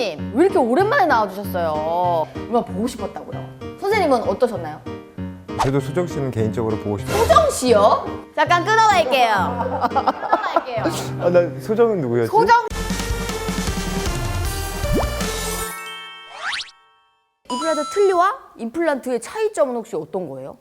선생님 왜 이렇게 오랜만에 나와주셨어요? 얼마나 보고 싶었다고요. 선생님은 어떠셨나요? 저도 수정 씨는 개인적으로 보고 싶어요. 소정 씨요? 잠깐 끊어갈게요. 끊어갈게요. 아, 나 소정은 누구였지? 소정 임플란트 틀니와 임플란트의 차이점은 혹시 어떤 거예요?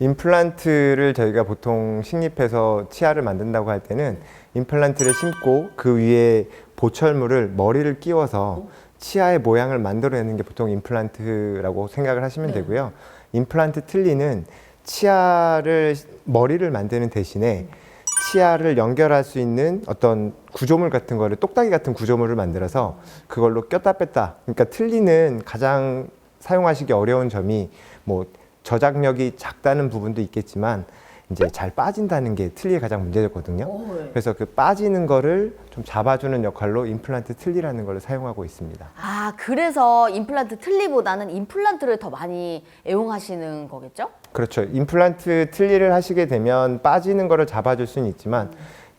임플란트를 저희가 보통 식립해서 치아를 만든다고 할 때는 임플란트를 심고 그 위에 보철물을 머리를 끼워서 치아의 모양을 만들어내는 게 보통 임플란트라고 생각을 하시면 네. 되고요. 임플란트 틀니는 치아를 머리를 만드는 대신에 치아를 연결할 수 있는 어떤 구조물 같은 거를 똑딱이 같은 구조물을 만들어서 그걸로 꼈다 뺐다. 그러니까 틀니는 가장 사용하시기 어려운 점이 뭐 저작력이 작다는 부분도 있겠지만 이제 잘 빠진다는 게 틀니의 가장 문제거든요. 오, 네. 그래서 그 빠지는 거를 좀 잡아주는 역할로 임플란트 틀니라는 걸 사용하고 있습니다. 아 그래서 임플란트 틀니보다는 임플란트를 더 많이 애용하시는 거겠죠? 그렇죠. 임플란트 틀니를 하시게 되면 빠지는 거를 잡아줄 수는 있지만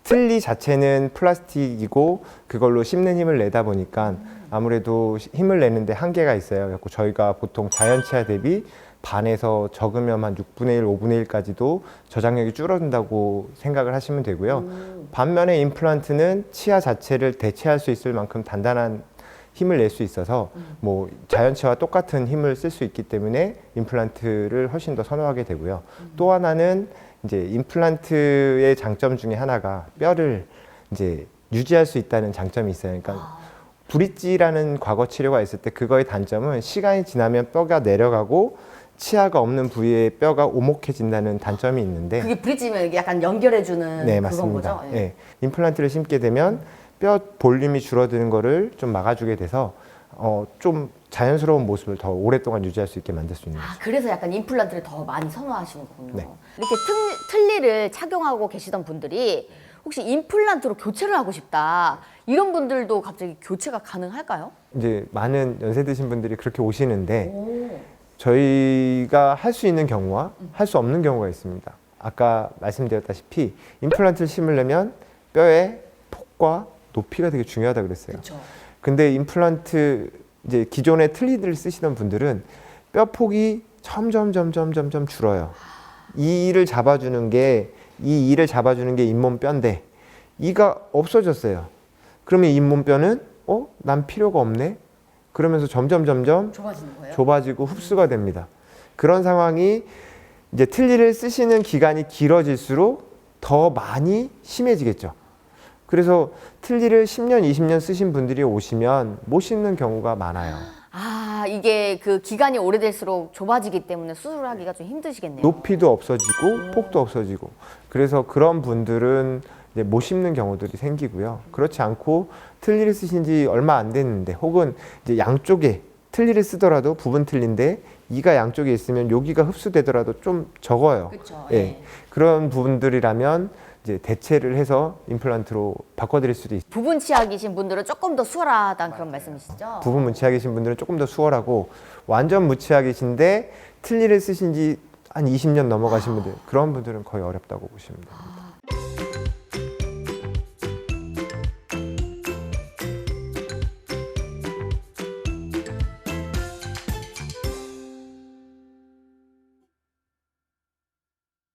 틀니 자체는 플라스틱이고 그걸로 씹는 힘을 내다 보니까 아무래도 힘을 내는데 한계가 있어요. 그래서 저희가 보통 자연치아 대비 반에서 적으면 한 6분의 1, 5분의 1까지도 저장력이 줄어든다고 생각을 하시면 되고요. 반면에 임플란트는 치아 자체를 대체할 수 있을 만큼 단단한 힘을 낼 수 있어서 뭐 자연치아와 똑같은 힘을 쓸 수 있기 때문에 임플란트를 훨씬 더 선호하게 되고요. 또 하나는 이제 임플란트의 장점 중에 하나가 뼈를 이제 유지할 수 있다는 장점이 있어요. 그러니까 브릿지라는 과거 치료가 있을 때 그거의 단점은 시간이 지나면 뼈가 내려가고 치아가 없는 부위에 뼈가 오목해진다는 단점이 있는데 그게 브릿지면 이게 약간 연결해주는 네, 그건 맞습니다. 거죠? 예. 임플란트를 심게 되면 뼈 볼륨이 줄어드는 거를 좀 막아주게 돼서 어, 좀 자연스러운 모습을 더 오랫동안 유지할 수 있게 만들 수 있는 거죠. 아 그래서 약간 임플란트를 더 많이 선호하시는 거군요. 네. 이렇게 틀, 틀니를 착용하고 계시던 분들이 혹시 임플란트로 교체를 하고 싶다 이런 분들도 갑자기 교체가 가능할까요? 이제 많은 연세 드신 분들이 그렇게 오시는데 오. 저희가 할 수 있는 경우와 할 수 없는 경우가 있습니다. 아까 말씀드렸다시피 임플란트를 심으려면 뼈의 폭과 높이가 되게 중요하다 그랬어요. 그렇죠. 근데 임플란트 이제 기존의 틀니들을 쓰시던 분들은 뼈 폭이 점점 점점 점점 줄어요. 이 이를 잡아주는 게 이 이를 잡아주는 게 잇몸 뼈인데 이가 없어졌어요. 그러면 잇몸 뼈는 어? 난 필요가 없네. 그러면서 점점 점점 좁아지는 거예요? 좁아지고 흡수가 됩니다. 그런 상황이 이제 틀니를 쓰시는 기간이 길어질수록 더 많이 심해지겠죠. 그래서 틀니를 10년, 20년 쓰신 분들이 오시면 못 씹는 경우가 많아요. 아 이게 그 기간이 오래될수록 좁아지기 때문에 수술하기가 좀 힘드시겠네요. 높이도 없어지고 폭도 없어지고 그래서 그런 분들은 이제 못 씹는 경우들이 생기고요. 그렇지 않고 틀니를 쓰신 지 얼마 안 됐는데 혹은 이제 양쪽에 틀니를 쓰더라도 부분 틀니인데 이가 양쪽에 있으면 여기가 흡수되더라도 좀 적어요. 그렇죠. 예. 그런 부분들이라면 이제 대체를 해서 임플란트로 바꿔드릴 수도 있어요. 부분 치아이신 분들은 조금 더 수월하다는 그런 말씀이시죠? 부분 문치학이신 분들은 조금 더 수월하고 완전 무치학이신데 틀니를 쓰신 지 한 20년 넘어가신 분들 그런 분들은 거의 어렵다고 보시면 됩니다.